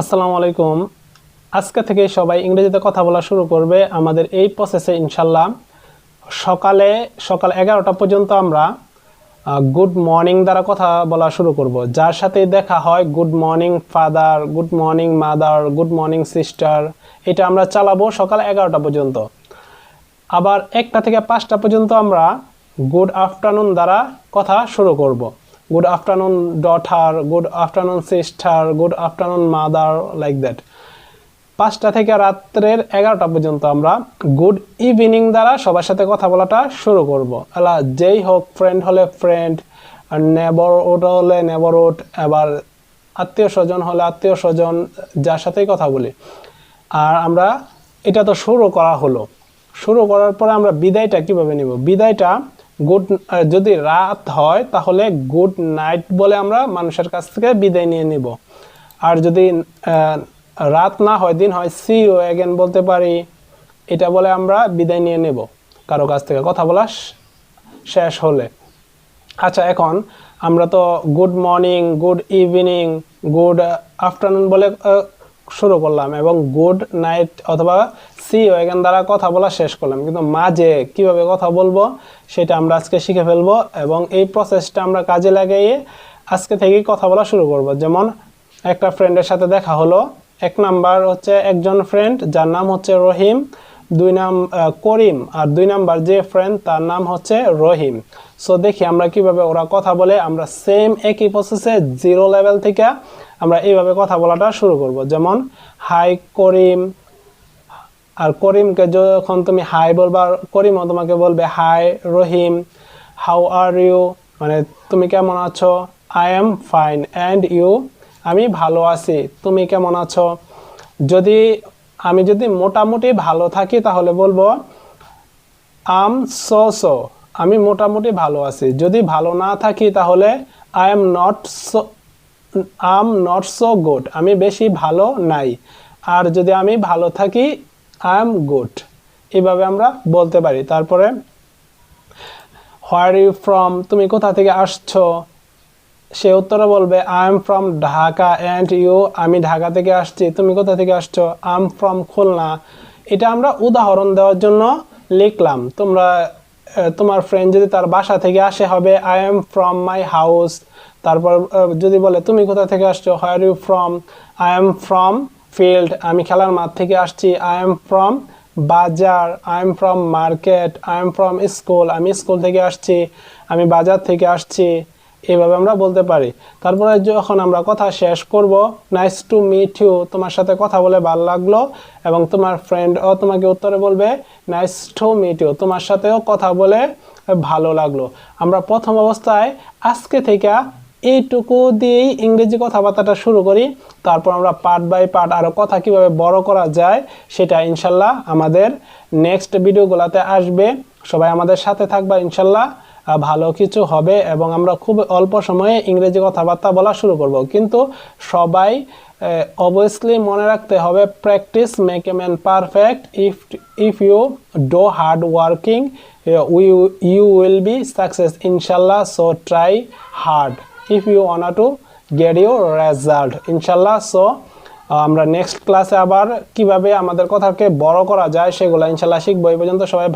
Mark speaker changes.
Speaker 1: আসসালামু আলাইকুম। আজকে থেকে সবাই ইংরেজিতে কথা বলা শুরু করবে। আমাদের এই প্রসেসে ইনশাল্লাহ সকালে, সকাল এগারোটা পর্যন্ত আমরা গুড মর্নিং দ্বারা কথা বলা শুরু করব। যার সাথে দেখা হয় good morning father good morning mother good morning sister এটা আমরা চালাবো সকাল এগারোটা পর্যন্ত। আবার একটা থেকে পাঁচটা পর্যন্ত আমরা গুড আফটারনুন দ্বারা কথা শুরু করব। Good afternoon daughter good afternoon sister good afternoon mother like that পাঁচটা থেকে রাত্রের এগারোটা পর্যন্ত আমরা গুড ইভিনিং দ্বারা সবার সাথে কথা বলাটা শুরু করব। আলা যেই হোক ফ্রেন্ড হলে ফ্রেন্ড আর নেবরউড হলে নেবরউড আবার আত্মীয় স্বজন হলে আত্মীয় স্বজন, যার সাথেই কথা বলি। আর আমরা এটা তো শুরু করা হলো। শুরু করার পরে আমরা বিদায়টা কীভাবে নিব? বিদায়টা গুড যদি রাত হয়, তাহলে গুড নাইট বলে আমরা মানুষের কাছ থেকে বিদায় নিয়ে নিব। আর যদি রাত না হয়, দিন হয় সি ও অ্যাগেন বলতে পারি, এটা বলে আমরা বিদায় নিয়ে নেব। কারও কাছ থেকে কথা বলা শেষ হলে। আচ্ছা এখন আমরা তো good morning good evening good afternoon বলে শুরু করলাম এবং গুড নাইট অথবা সি এখান দ্বারা কথা বলা শেষ করলাম। কিন্তু মাঝে কীভাবে কথা বলব সেটা আমরা আজকে শিখে ফেলব এবং এই প্রসেসটা আমরা কাজে লাগিয়ে আজকে থেকেই কথা বলা শুরু করব। যেমন একটা ফ্রেন্ডের সাথে দেখা হলো, এক নাম্বার হচ্ছে একজন ফ্রেন্ড যার নাম হচ্ছে রহিম, দুই নাম করিম, আর দুই নাম্বার যে ফ্রেন্ড তার নাম হচ্ছে রহিম। সো দেখি আমরা কীভাবে ওরা কথা বলে, আমরা সেম একই প্রসেসে জিরো লেভেল থেকে আমরা এইভাবে কথা বলাটা শুরু করব। যেমন হাই করিম আর করিমকে যখন তুমি হাই বলবা করিমও তোমাকে বলবে hi Rahim how are you মানে তুমি কেমন আছো? I am fine and you আমি ভালো আছি। তুমি কেমন আছো? যদি আমি যদি মোটামুটি ভালো থাকি, তাহলে বলব আম সো সো আমি মোটামুটি ভালো আছি। যদি ভালো না থাকি তাহলে I am not so am not so good আমি বেশি ভালো নাই। আর যদি আমি ভালো থাকি আই এম গুড এভাবে আমরা বলতে পারি। তারপরে হোয়ার ইউ ফ্রম তুমি কোথা থেকে আসছো? সে উত্তরে বলবে I am from Dhaka and you আমি ঢাকা থেকে আসছি। তুমি কোথা থেকে আসছো? I am from Khulna. এটা আমরা উদাহরণ দেওয়ার জন্য লিখলাম। তোমরা তোমার ফ্রেন্ড যদি তার বাসা থেকে আসে হবে I am from my house তারপর যদি বলে, তুমি কোথা থেকে আসছো? Where you from I am from field আমি খেলার মাঠ থেকে আসছি। I am from bazaar. I am from market I am from school আমি স্কুল থেকে আসছি। আমি বাজার থেকে আসছি। এইভাবে আমরা বলতে পারি। তারপরে যখন আমরা কথা শেষ করব নাইস টু মিট ইউ তোমার সাথে কথা বলে ভালো লাগল এবং তোমার ফ্রেন্ড ও তোমাকে উত্তরে বলবে নাইস টু মিট ইউ তোমার সাথেও কথা বলে ভালো লাগল। আমরা প্রথম অবস্থায় আজকে থেকে এইটুকু দিয়েই ইংরেজি কথাবার্তাটা শুরু করি। তারপর আমরা পার্ট বাই পার্ট আরও কথা কীভাবে বড় করা যায়, সেটা ইনশাল্লাহ আমাদের নেক্সট ভিডিওগুলোতে আসবে। সবাই আমাদের সাথে থাকবা ইনশাল্লাহ। ভালো কিছু হবে এবং আমরা খুব অল্প সময়ে ইংরেজি কথাবার্তা বলা শুরু করব। কিন্তু সবাই অবভিয়াসলি মনে রাখতে হবে practice make a man perfect if if you do hard working we you will be success ইনশাল্লাহ so try hard if you want to get you result ইনশাল্লাহ সো আমরা নেক্সট ক্লাসে আবার কীভাবে আমাদের কথাকে বড় করা যায় সেগুলো ইনশাল্লাহ শিখব। এই পর্যন্ত সবাই